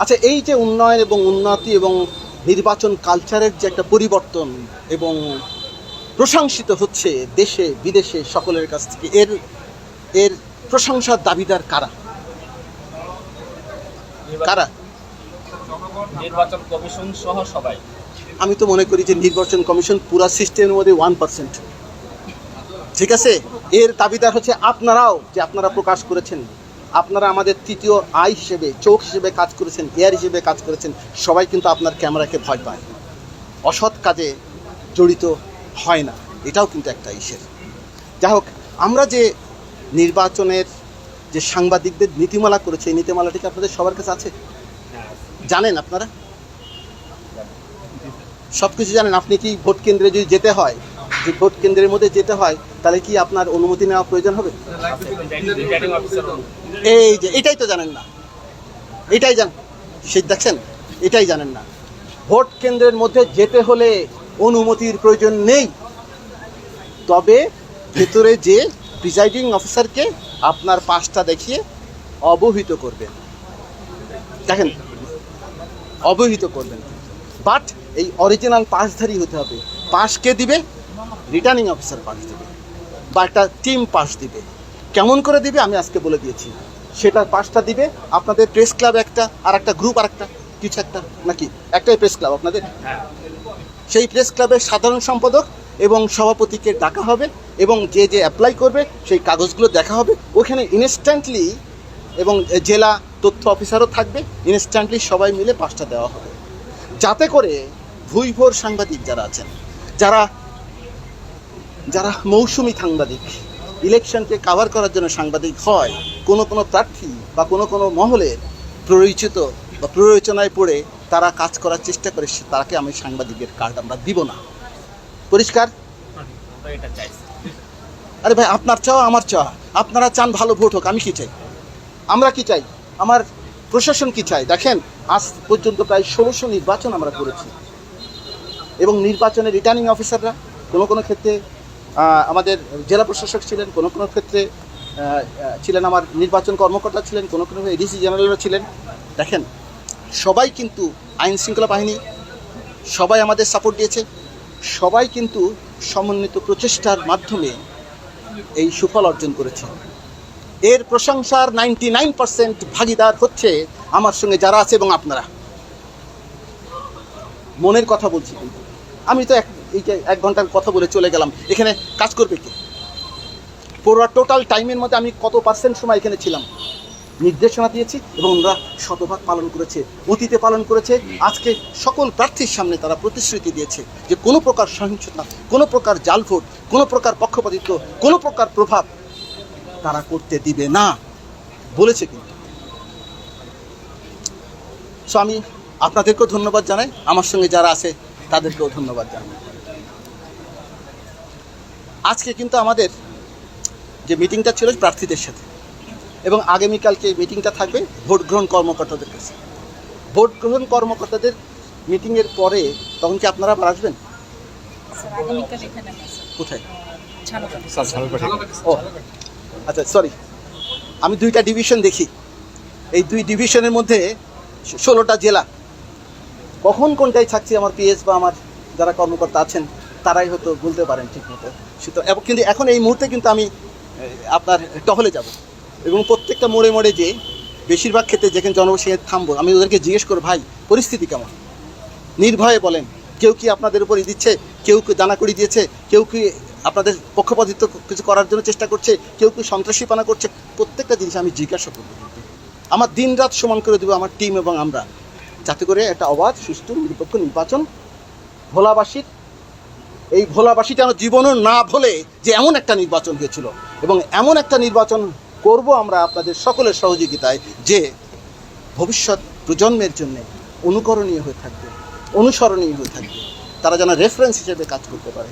আচ্ছা এই যে উন্নয়ন এবং উন্নতি এবং নির্বাচন কালচারের যে একটা পরিবর্তন এবং প্রশংসিত হচ্ছে দেশে বিদেশে সকলের কাছ থেকে এর এর প্রশংসার দাবিদার কারা? কারা? নির্বাচন কমিশন সহ সবাই। আমি তো মনে করি যে নির্বাচন কমিশন পুরা সিস্টেমের মধ্যে ওয়ান পার্সেন্ট ঠিক আছে? এর দাবিদার হচ্ছে আপনারাও যে আপনারা প্রকাশ করেছেন। আপনারা আমাদের তৃতীয় আই হিসেবে, চোখ হিসেবে কাজ করেছেন, এয়ার হিসেবে কাজ করেছেন, সবাই কিন্তু আপনার ক্যামেরাকে ভয় পায়। অসৎ কাজে জড়িত হয় না। এটাও কিন্তু একটা ইসের। যাই হোক, আমরা যে নির্বাচনের যে সাংবাদিকদের নীতিমালা করেছে, এই নীতিমালাটি কি আপনাদের সবার কাছে আছে? জানেন আপনারা? সব কিছু জানেন। আপনি কি ভোট কেন্দ্রে যদি যেতে হয় যে ভোট কেন্দ্রের মধ্যে যেতে হয়, তাহলে কি আপনার অনুমতি নেওয়া প্রয়োজন হবে? এই যে, এটাই তো জানেন না। এটাই জান সেই দেখছেন? এটাই জানেন না। ভোট কেন্দ্রের মধ্যে যেতে হলে অনুমতির প্রয়োজন নেই। তবে ভেতরে যে প্রিজাইডিং অফিসারকে আপনার পাসটা দেখিয়ে অবহিত করবেন। দেখেন, অবহিত করবেন। বাট এই অরিজিনাল পাসধারী হতে হবে। পাস কে দিবে? রিটার্নিং অফিসার পাস দিবে বা একটা টিম পাস দিবে। কেমন করে দিবে আমি আজকে বলে দিয়েছি। সেটার পাসটা দিবে আপনাদের প্রেস ক্লাব একটা আর একটা গ্রুপ আর একটা কিছু একটা নাকি? একটাই প্রেস ক্লাব আপনাদের? হ্যাঁ। সেই প্রেস ক্লাবের সাধারণ সম্পাদক এবং সভাপতিকে ডাকা হবে এবং যে যে অ্যাপ্লাই করবে সেই কাগজগুলো দেখা হবে। ওখানে ইনস্ট্যান্টলি এবং জেলা তথ্য অফিসারও থাকবে ইনস্ট্যান্টলি সবাই মিলে পাসটা দেওয়া হবে। যাতে করে ভুইভোর সাংবাদিক যারা আছেন যারা যারা মৌসুমি সাংবাদিক, ইলেকশনকে কাভার করার জন্য সাংবাদিক হয়, কোনো কোনো প্রার্থী বা কোনো কোনো মহলের প্ররোচিত বা প্ররোচনায় পড়ে তারা কাজ করার চেষ্টা করে তাকে আমি সাংবাদিকের কার্ড আমরা দিব না। পরিষ্কার? আরে ভাই, আপনার চাওয়া আমার চাওয়া আপনারা চান ভালো ভোট হোক, আমি কি চাই? আমরা কি চাই? আমার প্রশাসন কি চাই দেখেন, আজ পর্যন্ত প্রায় ষোলোশো নির্বাচন আমরা করেছি। এবং নির্বাচনের রিটার্নিং অফিসাররা কোনো কোনো ক্ষেত্রে আমাদের জেলা প্রশাসক ছিলেন, কোনো কোনো ক্ষেত্রে ছিলেন আমার নির্বাচন কর্মকর্তা ছিলেন, কোনো কোনো এডিসি জেনারেলও ছিলেন। দেখেন, সবাই কিন্তু আইন শৃঙ্খলা বাহিনী, সবাই আমাদের সাপোর্ট দিয়েছে, সবাই কিন্তু সমন্বিত প্রচেষ্টার মাধ্যমে এই সুফল অর্জন করেছে। এর প্রশংসার নাইনটি নাইন পার্সেন্ট ভাগিদার হচ্ছে আমার সঙ্গে যারা আছে এবং আপনারা। মনের কথা বলছি কিন্তু। আমি তো এক এক ঘণ্টার কথা বলে চলে গেলাম। এখানে কাজ করবে কে? পুরো টোটাল টাইমের মধ্যে আমি কত পার্সেন্ট সময় এখানে ছিলাম? নির্দেশনা দিয়েছি এবং ওরা শতভাগ পালন করেছে, অতীতে পালন করেছে। আজকে সকল প্রার্থীর সামনে তারা প্রতিশ্রুতি দিয়েছে যে কোনো প্রকার সহিংসতা, কোনো প্রকার জাল ভোট কোনো প্রকার পক্ষপাতিত্ব, কোনো প্রকার প্রভাব তারা করতে দিবে না, বলেছে কিন্তু। সো আমি আপনাদেরকেও ধন্যবাদ জানাই। আমার সঙ্গে যারা আছে তাদেরকেও ধন্যবাদ জানাই। আজকে কিন্তু আমাদের যে মিটিংটা ছিল প্রার্থীদের সাথে এবং আগামীকালকে মিটিংটা থাকবে ভোট গ্রহণ কর্মকর্তাদের কাছে। ভোট গ্রহণ কর্মকর্তাদের মিটিংয়ের পরে তখন কি আপনারা আবার আসবেন? স্যার আগামীকাল এখানে না স্যার। কোথায়? ও আচ্ছা সরি আমি দুইটা ডিভিশন দেখি। এই দুই ডিভিশনের মধ্যে ষোলোটা জেলা। কখন কোনটাই থাকছে আমার পিএস বা আমার যারা কর্মকর্তা আছেন, তারাই হয়তো বলতে পারেন ঠিক মতো সুতরাং, এবং কিন্তু এখন এই মুহূর্তে কিন্তু আমি আপনার টহলে যাব। এবং প্রত্যেকটা মোড়ে মোড়ে যে বেশিরভাগ ক্ষেত্রে যেখানে জনবসে থামবো। আমি ওদেরকে জিজ্ঞেস করব, ভাই, পরিস্থিতি কেমন? নির্ভয়ে বলেন, কেউ কি আপনাদের উপর দিচ্ছে? কেউ কি দানা করি দিয়েছে? কেউ কি আপনাদের পক্ষপাতিত্ব কিছু করার জন্য চেষ্টা করছে? কেউ কি সন্ত্রাসীপানা করছে? প্রত্যেকটা জিনিস আমি জিজ্ঞাসা করব আমার দিন রাত সমান করে দেবো আমার টিম এবং আমরা। যাতে করে একটা অবাধ, সুষ্ঠু, নিরপেক্ষ নির্বাচন ভোলাবাসীর, এই ভোলাবাসী যেন জীবনও না ভোলে যে এমন একটা নির্বাচন হয়েছিল। এবং এমন একটা নির্বাচন করব আমরা আপনাদের সকলের সহযোগিতায় যে ভবিষ্যৎ প্রজন্মের জন্য অনুকরণীয় হয়ে থাকবে, অনুসরণীয় হয়ে থাকবে। তারা যেন রেফারেন্স হিসেবে কাজ করতে পারে।